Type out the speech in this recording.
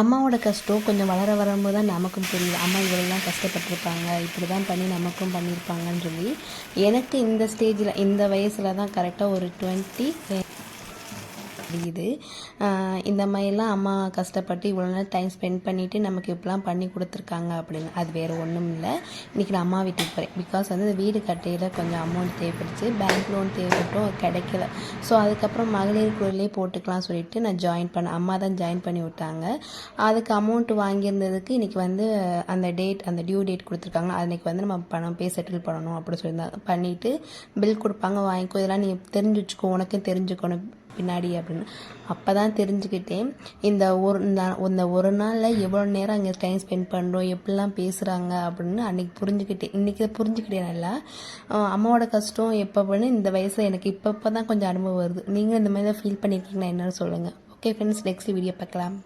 அம்மாவோட கஷ்டம் கொஞ்சம் வளர வரும்போது தான் நமக்கும் புரியுது. அம்மா இவ்வளோலாம் கஷ்டப்பட்டிருப்பாங்க இப்படி தான் பண்ணி நமக்கும் பண்ணியிருப்பாங்கன்னு சொல்லி. எனக்கு இந்த ஸ்டேஜில் இந்த வயசில் தான் கரெக்டாக ஒரு டுவெண்ட்டி புரியுது. இந்த மாதிரிலாம் அம்மா கஷ்டப்பட்டு இவ்வளோ நேரம் டைம் ஸ்பெண்ட் பண்ணிவிட்டு நமக்கு இப்படிலாம் பண்ணி கொடுத்துருக்காங்க அப்படின்னு. அது வேறு ஒன்றும் இல்லை. இன்றைக்கி நான் அம்மா வீட்டுக்கு போகிறேன் பிகாஸ் வந்து வீடு கட்டையில் கொஞ்சம் அமௌண்ட் தேவைப்படுச்சு. பேங்க் லோன் தேவைப்பட்டும் கிடைக்கல. ஸோ அதுக்கப்புறம் மகளிர் குழுவிலே போட்டுக்கலாம் சொல்லிட்டு நான் ஜாயின் பண்ணேன் அம்மா தான் ஜாயின் பண்ணி விட்டாங்க. அதுக்கு அமௌண்ட் வாங்கியிருந்ததுக்கு இன்றைக்கி வந்து அந்த டேட் அந்த டியூ டேட் கொடுத்துருக்காங்க அன்றைக்கி வந்து நம்ம பணம் பே செட்டில் பண்ணணும் அப்படின்னு சொல்லியிருந்தாங்க பண்ணிவிட்டு பில் கொடுப்பாங்க வாங்கிக்கோ இதெல்லாம் நீ தெரிஞ்சு வச்சுக்கோ உனக்கும் தெரிஞ்சுக்கணும் பின்னாடி அப்படின்னு. அப்போ தான் தெரிஞ்சுக்கிட்டேன். இந்த ஒரு இந்த- இந்த ஒரு நாளில் எவ்வளோ நேரம் அங்கே டைம் ஸ்பெண்ட் பண்ணுறோம் எப்படிலாம் பேசுகிறாங்க அப்படின்னு அன்றைக்கி புரிஞ்சுக்கிட்டேன். இன்றைக்கி புரிஞ்சுக்கிட்டேன் நல்லா. அம்மாவோட கஷ்டம் எப்போ பண்ணு இந்த வயசில் எனக்கு இப்போ இப்போ தான் கொஞ்சம் அனுபவம் வருது. நீங்களும் இந்த மாதிரி தான் ஃபீல் பண்ணியிருக்கீங்கன்னா என்னென்னு சொல்லுங்கள் ஓகே ஃப்ரெண்ட்ஸ் நெக்ஸ்ட் வீடியோ பார்க்கலாம்.